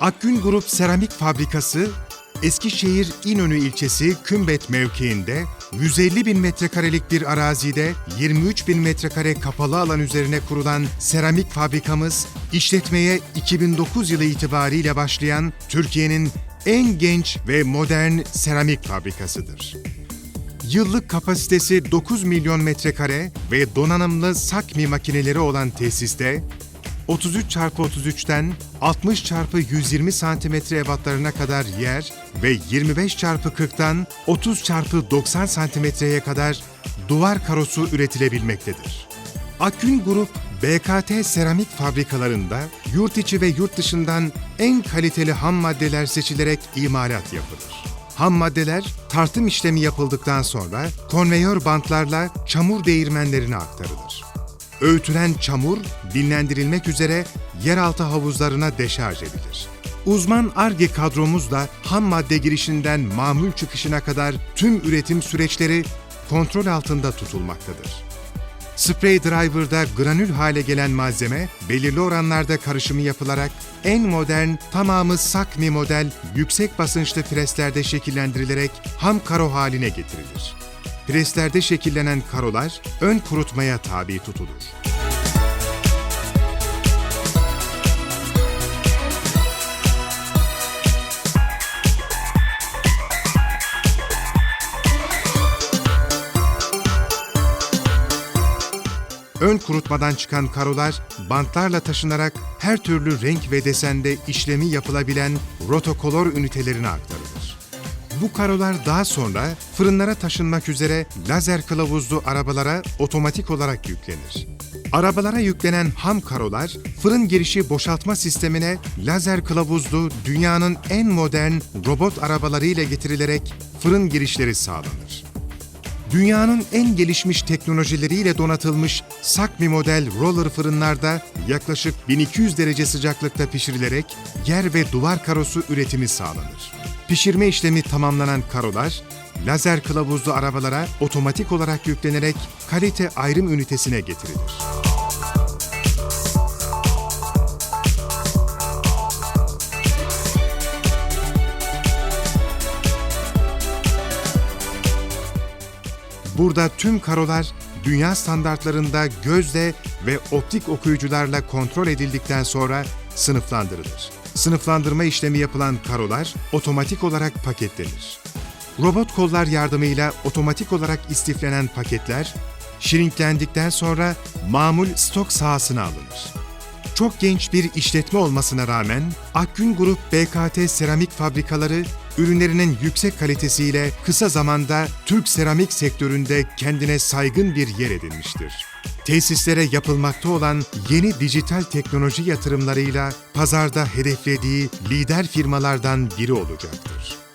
Akgün Grup Seramik Fabrikası, Eskişehir İnönü ilçesi Kümbet mevkiinde 150 bin metrekarelik bir arazide 23 bin metrekare kapalı alan üzerine kurulan seramik fabrikamız, işletmeye 2009 yılı itibariyle başlayan Türkiye'nin en genç ve modern seramik fabrikasıdır. Yıllık kapasitesi 9 milyon metrekare ve donanımlı sakmi makineleri olan tesiste 33 çarpı 33'ten 60 çarpı 120 santimetre ebatlarına kadar yer ve 25 çarpı 40'tan 30 çarpı 90 santimetreye kadar duvar karosu üretilebilmektedir. Akün Grup, BKT seramik fabrikalarında yurt içi ve yurt dışından en kaliteli ham maddeler seçilerek imalat yapılır. Ham maddeler tartım işlemi yapıldıktan sonra konveyör bantlarla çamur değirmenlerine aktarılır. Öğütülen çamur dinlendirilmek üzere yeraltı havuzlarına deşarj edilir. Uzman ARGE kadromuzla ham madde girişinden mamul çıkışına kadar tüm üretim süreçleri kontrol altında tutulmaktadır. Spray Driver'da granül hale gelen malzeme belirli oranlarda karışımı yapılarak en modern tamamı sakmi model yüksek basınçlı preslerde şekillendirilerek ham karo haline getirilir. Preslerde şekillenen karolar ön kurutmaya tabi tutulur. Ön kurutmadan çıkan karolar bantlarla taşınarak her türlü renk ve desende işlemi yapılabilen rotokolor ünitelerine aktarılır. Bu karolar daha sonra fırınlara taşınmak üzere lazer kılavuzlu arabalara otomatik olarak yüklenir. Arabalara yüklenen ham karolar fırın girişi boşaltma sistemine lazer kılavuzlu dünyanın en modern robot arabaları ile getirilerek fırın girişleri sağlanır. Dünyanın en gelişmiş teknolojileriyle donatılmış Sakmi model roller fırınlarda yaklaşık 1200 derece sıcaklıkta pişirilerek yer ve duvar karosu üretimi sağlanır. Pişirme işlemi tamamlanan karolar, lazer kılavuzlu arabalara otomatik olarak yüklenerek kalite ayrım ünitesine getirilir. Burada tüm karolar dünya standartlarında gözle ve optik okuyucularla kontrol edildikten sonra sınıflandırılır. Sınıflandırma işlemi yapılan karolar otomatik olarak paketlenir. Robot kollar yardımıyla otomatik olarak istiflenen paketler, şirinklendikten sonra mamul stok sahasına alınır. Çok genç bir işletme olmasına rağmen Akgün Grup BKT seramik fabrikaları ürünlerinin yüksek kalitesiyle kısa zamanda Türk seramik sektöründe kendine saygın bir yer edinmiştir. Tesislere yapılmakta olan yeni dijital teknoloji yatırımlarıyla pazarda hedeflediği lider firmalardan biri olacaktır.